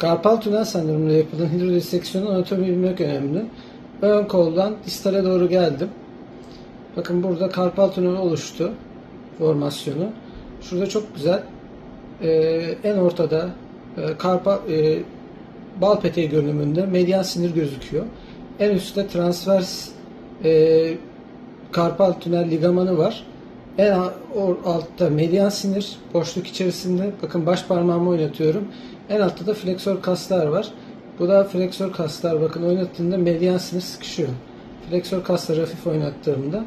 Karpal tünel sendromunda yapılan hidrodiseksiyonun anatomi bilmek önemli. Ön koldan distale doğru geldim. Bakın burada karpal tünel oluştu formasyonu. Şurada çok güzel e, en ortada e, karpal e, bal peteği görünümünde medyan sinir gözüküyor. En üstte transvers e, karpal tünel ligamanı var. En altta medyan sinir boşluk içerisinde. Bakın baş parmağımı oynatıyorum. En altta da fleksör kaslar var. Bu da fleksör kaslar. Bakın oynattığımda medyan sinir sıkışıyor. Fleksör kasları hafif oynattığımda.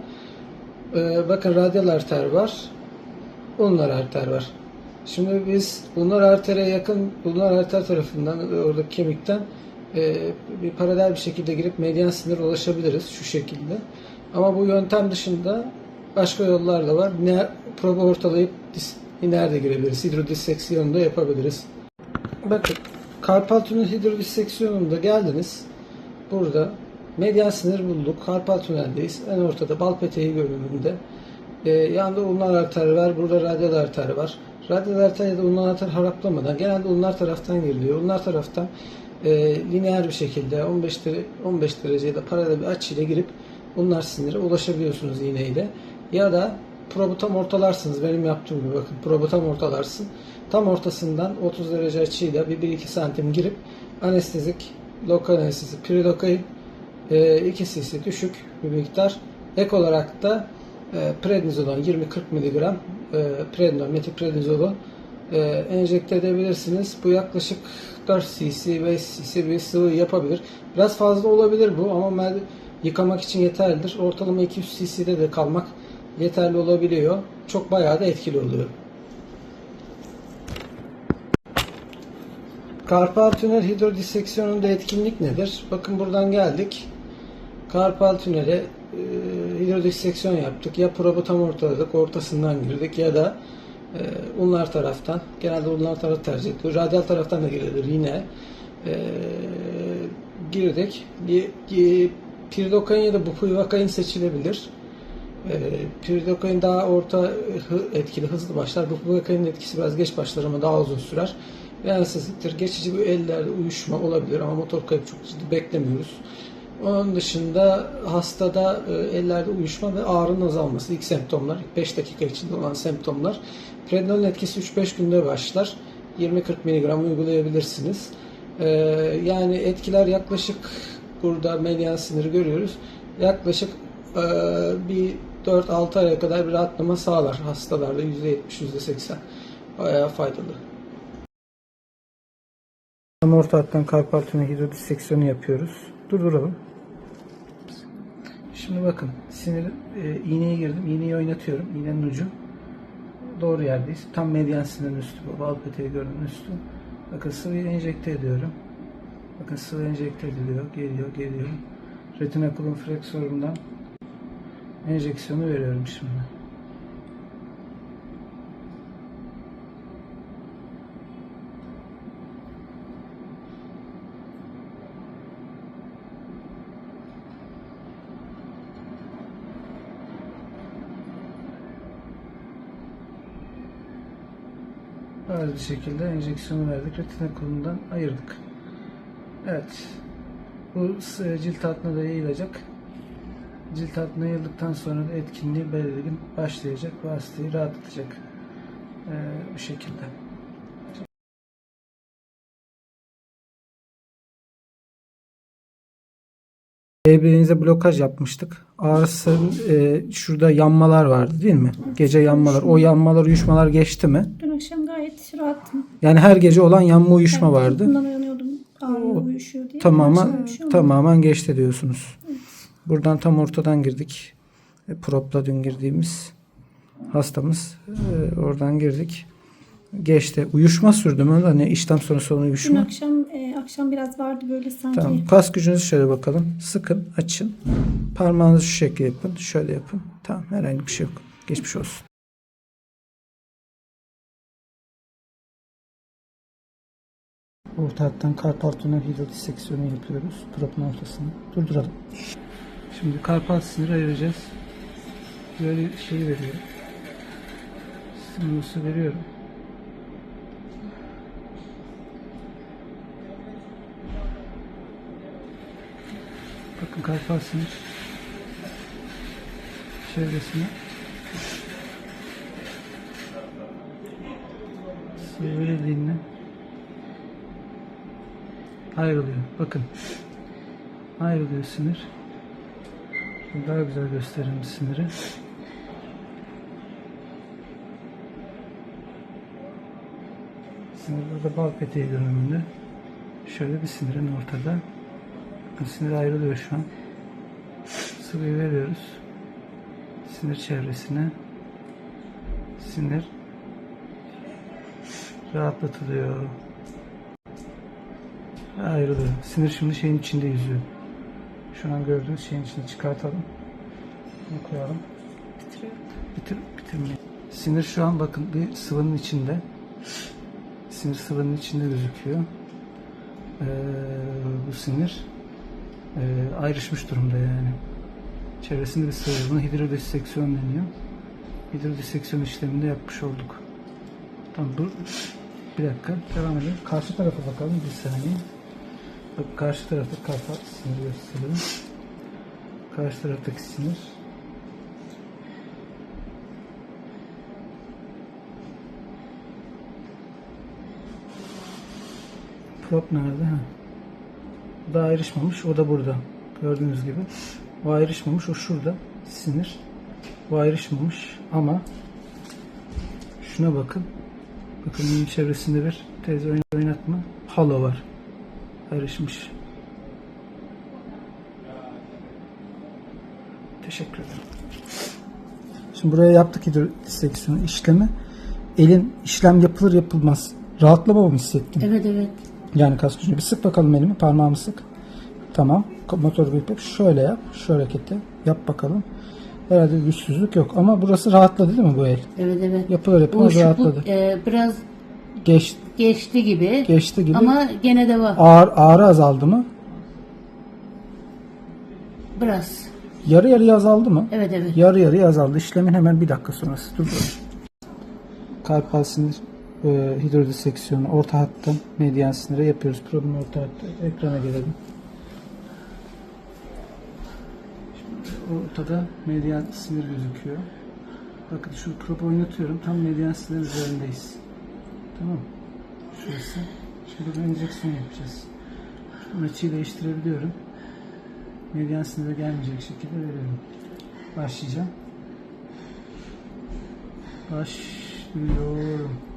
e, bakın radyal arter var. Ulnar arter var. Şimdi biz ulnar artere yakın ulnar arter tarafından oradaki kemikten e, bir paralel bir şekilde girip medyan sinir ulaşabiliriz şu şekilde. Ama bu yöntem dışında başka yollar da var. Ne proba ortalayıp nerede girebiliriz? Hidrodisseksiyonu da yapabiliriz. Bakın karpal tünel hidrodisseksiyonunda geldiniz. Burada medyan sinir bulduk. Karpal tüneldeyiz. En ortada bal peteği görünümünde. Ee, yanında ulnar arter var. Burada radyal arter var. Radyal arter ya da ulnar arter haraplamadan genelde ulnar taraftan giriliyor. Ulnar taraftan e, lineer bir şekilde 15 derece, 15 derece ya da paralel bir açıyla girip ulnar sinire ulaşabiliyorsunuz iğneyle. Ya da probu tam ortalarsınız. Benim yaptığım gibi bakın probu tam ortalarsın. Tam ortasından 30 derece açıyla bir 1-2 santim girip anestezik, lokal anestezi, prilokain e, ikisi düşük bir miktar. Ek olarak da e, prednizolon 20-40 mg e, prednizolon, metiprednizolon e, enjekte edebilirsiniz. Bu yaklaşık 4 cc 5 cc bir sıvı yapabilir. Biraz fazla olabilir bu ama yıkamak için yeterlidir. Ortalama 200 cc'de de kalmak yeterli olabiliyor. Çok bayağı da etkili oluyor. Karpal tünel hidrodisseksiyonunda etkinlik nedir? Bakın buradan geldik. Karpal tünele e, hidrodisseksiyon yaptık. Ya probu tam ortaladık, ortasından girdik ya da e, unlar taraftan. Genelde unlar tarafı tercih edilir. Radyal taraftan da girilir yine. E, girdik. Li- li- Pirdokain ya da bupivakain seçilebilir. E, Pirdokain daha orta etkili, hızlı başlar. Bupivakain'in etkisi biraz geç başlar ama daha uzun sürer. Yansızlıktır. Geçici bir ellerde uyuşma olabilir ama motor kayıp çok ciddi beklemiyoruz. Onun dışında hastada e, ellerde uyuşma ve ağrının azalması ilk semptomlar. 5 dakika içinde olan semptomlar. Prednisol'un etkisi 3-5 günde başlar. 20-40 mg uygulayabilirsiniz. E, yani etkiler yaklaşık burada medyan siniri görüyoruz. Yaklaşık e, bir 4-6 aya kadar bir rahatlama sağlar hastalarda %70-%80. Bayağı faydalı. Tam orta hattan karpal tünel hidrodisseksiyonu yapıyoruz. Durduralım. Şimdi bakın sinir e, iğneye girdim. İğneyi oynatıyorum. İğnenin ucu doğru yerdeyiz. Tam medyan sinirin üstü bu. Bal peteği üstü. Bakın sıvıyı enjekte ediyorum. Bakın sıvı enjekte ediliyor. Geliyor, geliyor. Retinakulum flexorumdan enjeksiyonu veriyorum şimdi. Bariz bir şekilde enjeksiyonu verdik. Retina kolundan ayırdık. Evet. Bu s- cilt altına da yayılacak. Cilt altına yayıldıktan sonra etkinliği belirgin başlayacak ve hastayı rahatlatacak. Ee, bu şekilde. Birbirinize blokaj yapmıştık. Ağrısın e, şurada yanmalar vardı değil mi? Gece yanmalar. O yanmalar, uyuşmalar geçti mi? Dün akşam gayet rahattım. Yani her gece olan yanma uyuşma Yani vardı. Bundan uyanıyordum. Ağrıyor, uyuşuyor diye. Tamamen bir şey olmadı. tamamen geçti diyorsunuz. Buradan tam ortadan girdik. E, Propla dün girdiğimiz hastamız. E, oradan girdik. Geçti. Uyuşma sürdü mü? Hani işlem sonrası olan Dün uyuşma. akşam e, akşam biraz vardı böyle sanki. Tamam. Kas gücünüzü şöyle bakalım. Sıkın, açın. Parmağınızı şu şekilde yapın. Şöyle yapın. Tamam. Herhangi bir şey yok. Geçmiş olsun. Orta hattan karpal tünel hidrodisseksiyonu yapıyoruz. Propun ortasını. Durduralım. Şimdi karpal siniri ayıracağız. Böyle şeyi veriyorum. Stimulusu veriyorum. Sinir çevresine sivrildiğinde ayrılıyor. Bakın ayrılıyor sinir. Şimdi daha güzel göstereyim siniri. Sinir burada bal peteği görünümünde. Şöyle bir sinirin ortada. Sinir ayrılıyor şu an. Sıvıyı veriyoruz. Sinir çevresine. Sinir rahatlatılıyor. Ayrılıyor. Sinir şimdi şeyin içinde yüzüyor. Şu an gördüğünüz şeyin içine çıkartalım. Bunu koyalım. Bitiriyorum. Bitir, bitirmeyin. Sinir şu an bakın bir sıvının içinde. Sinir sıvının içinde gözüküyor. Ee, bu sinir ee, ayrışmış durumda yani. Çevresinde bir sıvı. Buna hidrodiseksiyon deniyor. Hidrodiseksiyon işleminde yapmış olduk. Tamam dur. Bir dakika. Devam edelim. Karşı tarafa bakalım bir saniye. Bak karşı tarafta kartal sinir gösterelim. Karşı taraftaki sinir Prop nerede? Ha. Bu da ayrışmamış. O da burada. Gördüğünüz gibi. O ayrışmamış. O şurada. Sinir. Bu ayrışmamış. Ama şuna bakın. Bakın bunun çevresinde bir teyze oynatma. Halo var. Ayrışmış. Teşekkür ederim. Şimdi buraya yaptık hidrodiseksiyon işlemi. Elin işlem yapılır yapılmaz. Rahatlama mı hissettin? Evet evet. Yani kas gücünü. Bir sık bakalım elimi. Parmağımı sık. Tamam. Motor grip. Şöyle yap. Şu hareketi. Yap bakalım. Herhalde güçsüzlük yok. Ama burası rahatladı değil mi bu el? Evet evet. Yapılır Uyuşukluk rahatladı. e, biraz Geç, geçti gibi geçti gibi. ama gene de var. Ağır, ağrı azaldı mı? Biraz. Yarı yarıya azaldı mı? Evet evet. Yarı yarıya azaldı. İşlemin hemen bir dakika sonrası. Dur. Karpal sinir e, hidrodiseksiyonu orta hattan medyan sinire yapıyoruz. Probun orta hattı. Ekrana gelelim. Şimdi ortada medyan sinir gözüküyor. Bakın şu probu oynatıyorum. Tam medyan sinir üzerindeyiz. Tamam? Şurası. Şimdi bir enjeksiyon yapacağız. Şu açıyı değiştirebiliyorum. Medyan sinire gelmeyecek şekilde veriyorum. Başlayacağım. Başlıyorum.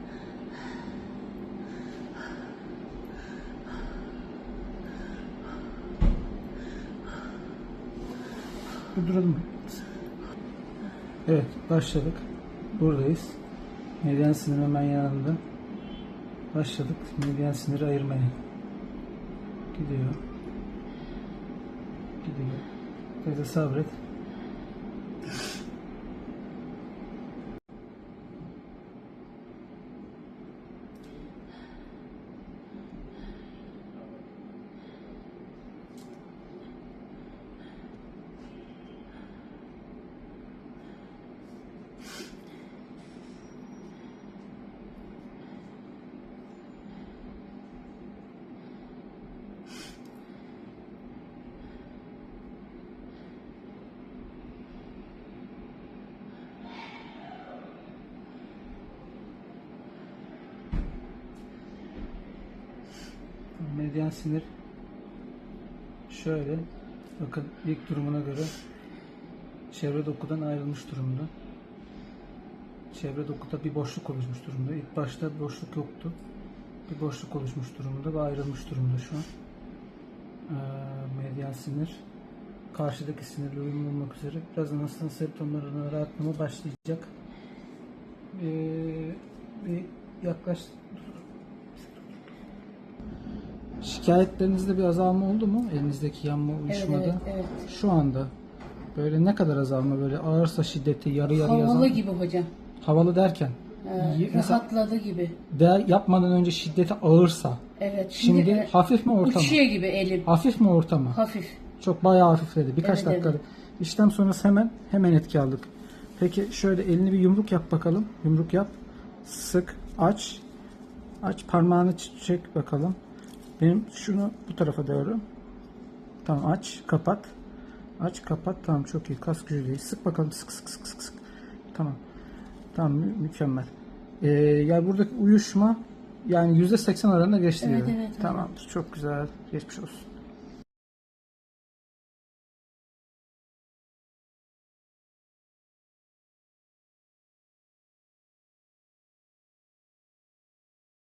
Durduralım. Evet, başladık. Buradayız. Medyan sinir hemen yanında. Başladık. Medyan siniri ayırmaya. Gidiyor. Gidiyor. Teyze sabret. Medyan sinir şöyle bakın ilk durumuna göre çevre dokudan ayrılmış durumda. Çevre dokuda bir boşluk oluşmuş durumda. İlk başta boşluk yoktu. Bir boşluk oluşmuş durumda ve ayrılmış durumda şu an. Ee, medyan sinir karşıdaki sinirle uyumlu olmak üzere birazdan hastanın semptomlarına rahatlama başlayacak. Ee, bir yaklaş Şikayetlerinizde bir azalma oldu mu? Elinizdeki yanma Evet, uyuşmada. evet, evet. Şu anda böyle ne kadar azalma böyle ağırsa şiddeti yarı yarıya Havalı azalma. gibi hocam. Havalı derken Ee, mesela rahatladı gibi. de yapmadan önce şiddeti ağırsa Evet. Şimdi, şimdi e, hafif mi orta mı? uçuyor gibi elim. Hafif mi orta mı? Hafif. Çok bayağı hafifledi. Birkaç Evet, dakika. evet. İşlem sonrası hemen hemen etki aldık. Peki şöyle elini bir yumruk yap bakalım. Yumruk yap. Sık, aç. Aç parmağını çek bakalım. Benim şunu bu tarafa doğru. Tamam aç, kapat. Aç kapat tamam çok iyi kas gücü değil. Sık bakalım sık sık sık sık sık. Tamam. Tamam mü- mükemmel. Ee, yani buradaki uyuşma yani %80 oranında geçti Evet, evet. Tamamdır çok güzel geçmiş olsun.